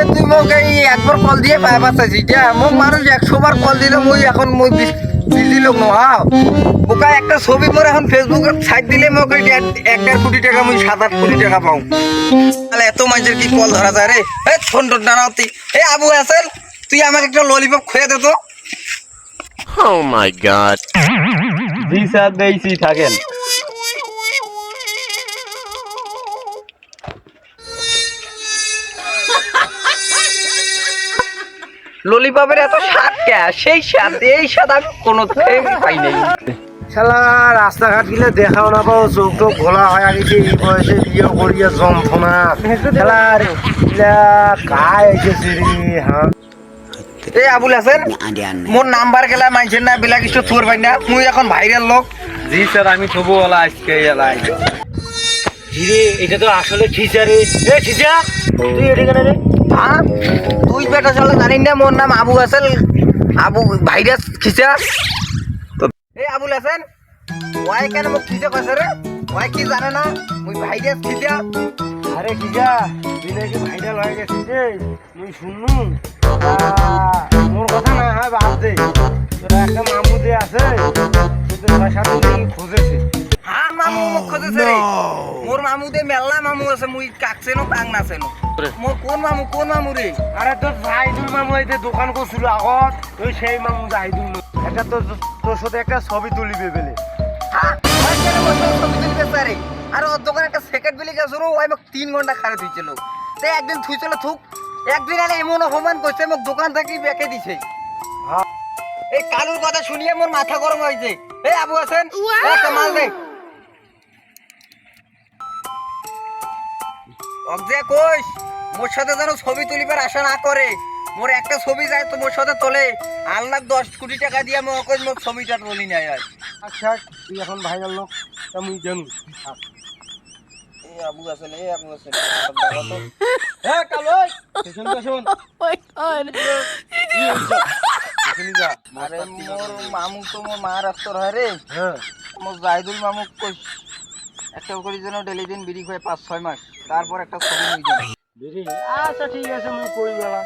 এ তুই মোক এই একবার কল দিয়ে পাই পাচ্ছিস যা মোক মানুষ একশো বার কল দিলে মুই এখন মুই বিজি লোক নহাও বোকা একটা ছবি মোর এখন ফেসবুকে সাইড দিলে মোক এই এক দেড় কোটি টাকা মুই সাত আট কোটি টাকা পাও। তাহলে এত মানুষের কি কল ধরা যায় রে এ ফোন টোন দাঁড়াও তুই এ আবু আসেল তুই আমাকে একটা ললিপপ খুঁয়ে দে তো। Oh my god. জি স্যার দিয়েছি থাকেন। ললিপপের এত স্বাদ কে? সেই স্বাদ এই স্বাদ আমি কোনো পাই নাই। শালা রাস্তাঘাট গিলে দেখাও না পাও চোখ টোক ঘোলা হয়ে গেছে এই বয়সে বিয়ে করিয়া যন্ত্রণা। শালার ইলা কায় এসেছে রে হ্যাঁ? এই আবুল হাসেন মোর নাম্বার গেলা মাইছেন না বেলা কিছু থোর পাই না মুই এখন ভাইরাল লোক। জি স্যার আমি থবো ওলা আজকে এলাই হিরে এটা তো আসলে খিচা রে এ খিচা তুই এটা কেন রে। হ্যাঁ তুই বেটা চলে জানিস না মোর নাম আবু হাসেন। আবু ভাইরাস খিচা। এই আবুল হাসেন ওয়াই কেন মোক খিচা কইছে রে? ওয়াই কি জানে না? মুই ভাইরাস খিচা। আরে খিচা তুই নাকি ভাইরাল হয়ে গেছিস রে মুই শুননু। তা, মোর কথা না হয় বাদ দে। তোরা একটা মামু যে আছে নাকি খোঁজেছে হ্যাঁ রে। মোর মামু দে মেল্লা মামু আছে মুই কাকছে নো কাং নাছে নো মোর কোন মামু কোন মামু রে আরে তোর জাহিদুল মামু এই দোকান করছিল আগত ওই সেই মামু জাহিদুল। একটা তোর তোর সাথে একটা ছবি তুলিবে বেলে। হ্যাঁ কেন বসে ছবি তুলবে স্যারে আর ওর দোকানে একটা সেকেন্ড বিলি গেছে ওই মোক তিন ঘণ্টা খারে থুইছিল তে একদিন থুইছিল থুক। একদিন আলে এমন অপমান করছে মোক দোকান থেকে বেঁকে দিছে। এই কালুর কথা শুনিয়ে মোর মাথা গরম হয়েছে এই আবু আছেন একটা মাল দে। অগজে কইস মোর সাথে যেন ছবি তুলিবার আশা না করে। মোর একটা ছবি যায় তো মোর সাথে তোলে। আল্লাহ দশ কোটি টাকা দিয়ে মোক কই মোক ছবিটা তুলি নেয় আর আচ্ছা তুই এখন ভাইরাল লোক মুই জানু। এই আবু এই হ্যাঁ কালো শুন। তো শুন শুনি যা আরে মোর মামু তো মোর মা হয় রে হ্যাঁ। মোর জাহিদুল মামু কইস একটা করে যেন ডেলি দিন বিড়ি খায় পাঁচ ছয় মাস। তারপর একটা ছবি নিয়ে যাব। আচ্ছা ঠিক আছে মুই কই গেলা